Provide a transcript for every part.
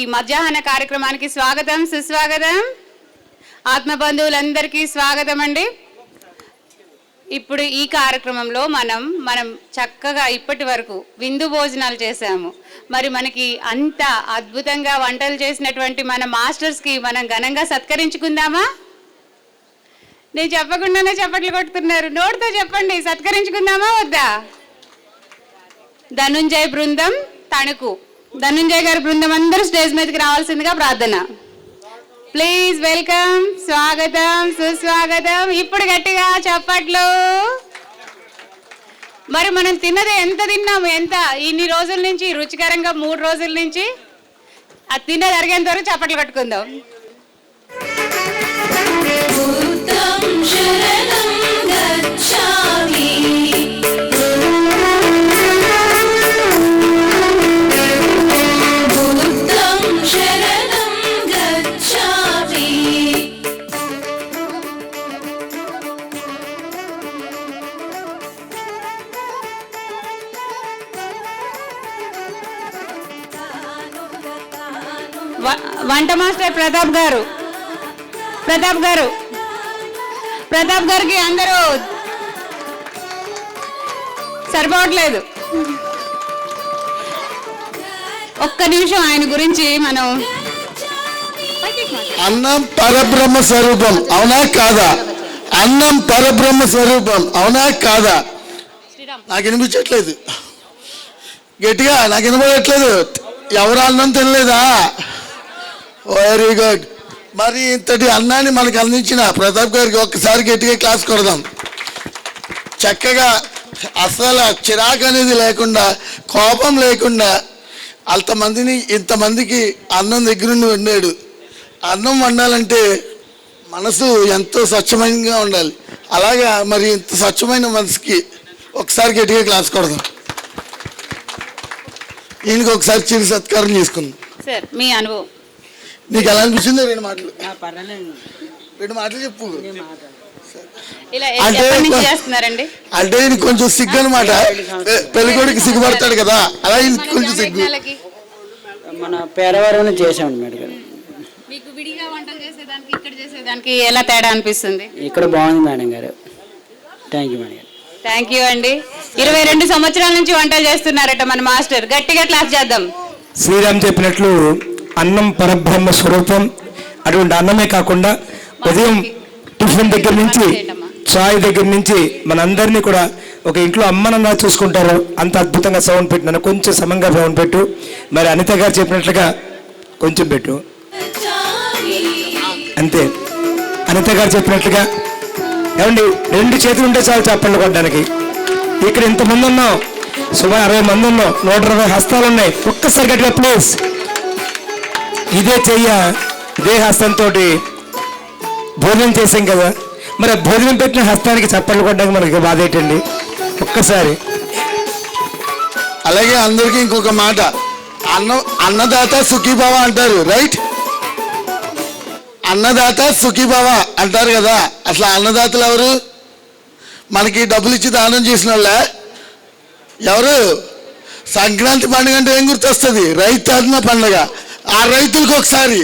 ఈ మధ్యాహ్న కార్యక్రమానికి స్వాగతం సుస్వాగతం. ఆత్మ బంధువులందరికీ స్వాగతం అండి. ఇప్పుడు ఈ కార్యక్రమంలో మనం మనం చక్కగా ఇప్పటి వరకు విందు భోజనాలు చేశాము. మరి మనకి అంత అద్భుతంగా వంటలు చేసినటువంటి మన మాస్టర్స్కి మనం ఘనంగా సత్కరించుకుందామా? నేను చెప్పకుండానే చప్పట్లు కొట్టుతున్నారు నోటితో చెప్పండి సత్కరించుకుందామా వద్దా? ధనుంజయ్ బృందం తణుకు. ధనుంజయ్ గారి బృందం అందరూ స్టేజ్ మీదకి రావాల్సిందిగా ప్రార్థన. ప్లీజ్ వెల్కమ్ స్వాగతం సుస్వాగతం. ఇప్పుడు గట్టిగా చప్పట్లు. మరి మనం తిన్నది ఎంత తిన్నాము? ఎంత? ఇన్ని రోజుల నుంచి రుచికరంగా మూడు రోజుల నుంచి. అది తిన్నది అరిగేంత వరకు చప్పట్లు కట్టుకుందాం వంట మాస్టర్ ప్రతాప్ గారు. ప్రతాప్ గారు. ప్రతాప్ గారికి అందరూ సరిపోవట్లేదు. ఒక్క నిమిషం ఆయన గురించి మనం అన్నం పరబ్రహ్మ స్వరూపం అవునా కాదా? అన్నం పరబ్రహ్మ స్వరూపం అవునా కాదా? నాకు వినిపించట్లేదు. గట్టిగా నాకు వినపడట్లేదు ఎవరు అన్నం తినలేదా? Very good. మరి ఇంతటి అన్నాన్ని మనకు అందించిన ప్రతాప్ గారికి ఒక్కసారి గట్టిగా క్లాస్ కొడదాం. చక్కగా అసలు చిరాకు అనేది లేకుండా కోపం లేకుండా అంతమందిని ఇంతమందికి అన్నం దగ్గరుండి వండాడు. అన్నం వండాలంటే మనసు ఎంతో స్వచ్ఛమైనగా ఉండాలి. అలాగా మరి ఇంత స్వచ్ఛమైన మనసుకి ఒకసారి గట్టిగా క్లాస్ కొడదాం. ఈయనకి ఒకసారి చిరు సత్కారం చేసుకుందాం. సార్ మీ అనుభవం. నీకు ఎలా అనిపించిందో రెండు మాటలు? రెండు మాటలు చెప్పు. ఇలా అంటే అంటే ఈయన కొంచెం సిగ్గు అనమాట పెళ్ళికొడికి సిగ్గుపడతాడు కదా. అలా కొంచెం సిగ్గు. మన పేరవరం చేసామండి మేడం గారు. మీకు విడిగా వంటలు చేసేదానికి ఇక్కడ చేసేదానికి ఎలా తేడా అనిపిస్తుంది? ఇక్కడ బాగుంది మేడం గారు. థ్యాంక్ యూ మేడం గారు. థ్యాంక్ యూ అండి. ఇరవై రెండు సంవత్సరాల నుంచి వంటలు చేస్తున్నారట మన మాస్టర్. గట్టిగా క్లాస్ చేద్దాం. శ్రీరామ్ చెప్పినట్లు అన్నం పరబ్రహ్మ స్వరూపం. అటువంటి అన్నమే కాకుండా ఉదయం టిఫిన్ దగ్గర నుంచి చాయ్ దగ్గర నుంచి మనందరినీ కూడా ఒక ఇంట్లో అమ్మనన్నా చూసుకుంటారు. అంత అద్భుతంగా సౌండ్ పెట్టినాను కొంచెం సమంగా సౌండ్ పెట్టు. మరి అనిత గారు చెప్పినట్లుగా కొంచెం పెట్టు. అంతే. అనిత గారు చెప్పినట్లుగా ఏమండి రెండు చేతులు ఉంటే చాలు చప్పట్లు కొట్టడానికి. ఇక్కడ ఇంతమంది ఉన్నాం. సుమారు అరవై మంది ఉన్నాం. నూట ఇరవై హస్తాలు ఉన్నాయి. ఒక్కసారి గట్టిగా ప్లీజ్. ఇదే చెయ్య ఇదే హస్తంతో భోజనం చేసాం కదా. మరి భోజనం పెట్టిన హస్తానికి చప్పట్లు కొట్టడానికి మనకి బాధ ఏంటండి? ఒక్కసారి. అలాగే అందరికీ ఇంకొక మాట. అన్న అన్నదాత సుఖీభావ అంటారు రైట్? అన్నదాత సుఖీభావ అంటారు కదా. అసలు అన్నదాతలు ఎవరు? మనకి డబ్బులు ఇచ్చి దానం చేసిన వాళ్ళే? ఎవరు? సంక్రాంతి పండుగ అంటే ఏం గుర్తొస్తుంది? రైతు అన్న పండుగ. ఆ రైతులకు ఒకసారి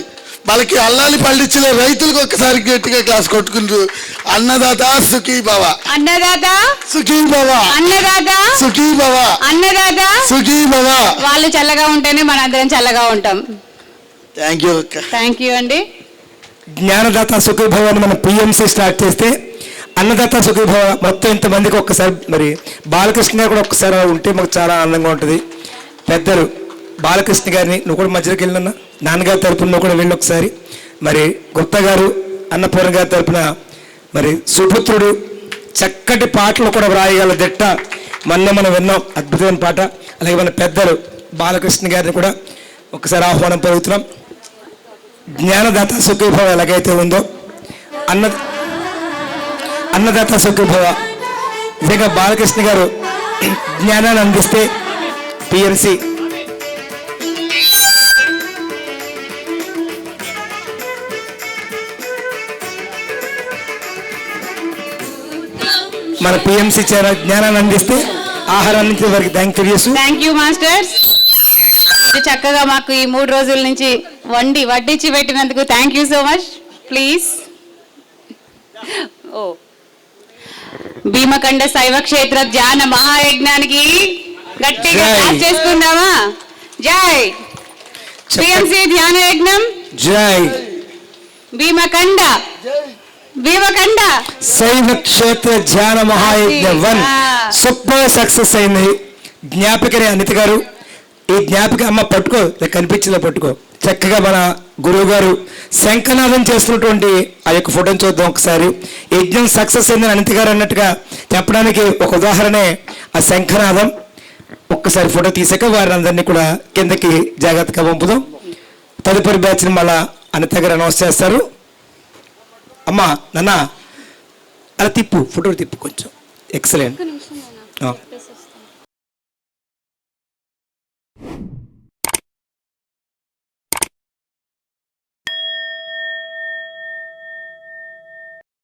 వాళ్ళకి అల్లాలి పండించలే రైతులకు ఒకసారి గట్టిగా క్లాస్ కొట్టుకుంటారు అన్నదాత సుఖీభావ అన్నదాత? సుఖీభావ అన్నదాత? సుఖీభావ అన్నదాత? సుఖీభవ వాళ్ళు చల్లగా ఉంటేనే మన అందరం చల్లగా ఉంటాం. థ్యాంక్ యూ అక్క. థ్యాంక్ యూ అండి. జ్ఞానదాత సుఖీభవ అని మనం పిఎంసి స్టార్ట్ చేస్తే అన్నదాత సుఖీభవ మొత్తం ఇంతమందికి ఒక్కసారి మరి బాలకృష్ణ కూడా ఒక్కసారి ఉంటే మాకు చాలా ఆనందంగా ఉంటుంది. పెద్దలు బాలకృష్ణ గారిని నువ్వు కూడా మధ్యలోకి వెళ్ళినా నాన్నగారి తరపున నువ్వు కూడా వెళ్ళి ఒకసారి. మరి గుప్తా గారు అన్నపూర్ణ గారి తరపున మరి సుపుత్రుడు చక్కటి పాటలు కూడా వ్రాయగల దిట్ట మొన్న మనం విన్నాం అద్భుతమైన పాట. అలాగే మన పెద్దలు బాలకృష్ణ గారిని కూడా ఒకసారి ఆహ్వానం పలుకుతున్నాం. జ్ఞానదాత సుఖీభవ ఎలాగైతే ఉందో అన్న అన్నదాత సుఖీభవ. నిజంగా బాలకృష్ణ గారు జ్ఞానాన్ని అందిస్తే పిఎంసి మన పిఎంసి జ్ఞానాన్ని అందిస్తే ఆహారాన్ని వారికి థ్యాంక్ తెలియసు థ్యాంక్ యూ మాస్టర్స్ చక్కగా మాకు ఈ మూడు రోజుల నుంచి వండి వడ్డించి పెట్టినందుకు thank you so much please ఓ భీమకండ శైవ క్షేత్ర ధ్యాన మహాయజ్ఞానికి గట్టిగా చేసుకుందామా? జై పిఎంసి ధ్యాన యజ్ఞం. జై భీమకండ భీమకండ శైవ క్షేత్ర ధ్యాన మహాయజ్ఞ వన్ సూపర్ సక్సెస్ అయింది. జ్ఞాపికని అనిత గారు. ఈ జ్ఞాపిక అమ్మ పట్టుకో కనిపించిందా పట్టుకో. చక్కగా మన గురువు గారు శంఖనాదం చేస్తున్నటువంటి ఆ యొక్క ఫోటోని చూద్దాం ఒకసారి. యజ్ఞం సక్సెస్ అయిందని అనిత గారు అన్నట్టుగా చెప్పడానికి ఒక ఉదాహరణే ఆ శంఖనాదం. ఒక్కసారి ఫోటో తీసాక వారిని అందరినీ కూడా కిందకి జాగ్రత్తగా పంపుదాం. తదుపరి బ్యాచ్ని మళ్ళా అనిత గారు అనౌన్స్ చేస్తారు. అమ్మా నాన్న అలా తిప్పు ఫోటో తిప్పు కొంచెం. ఎక్సలెంట్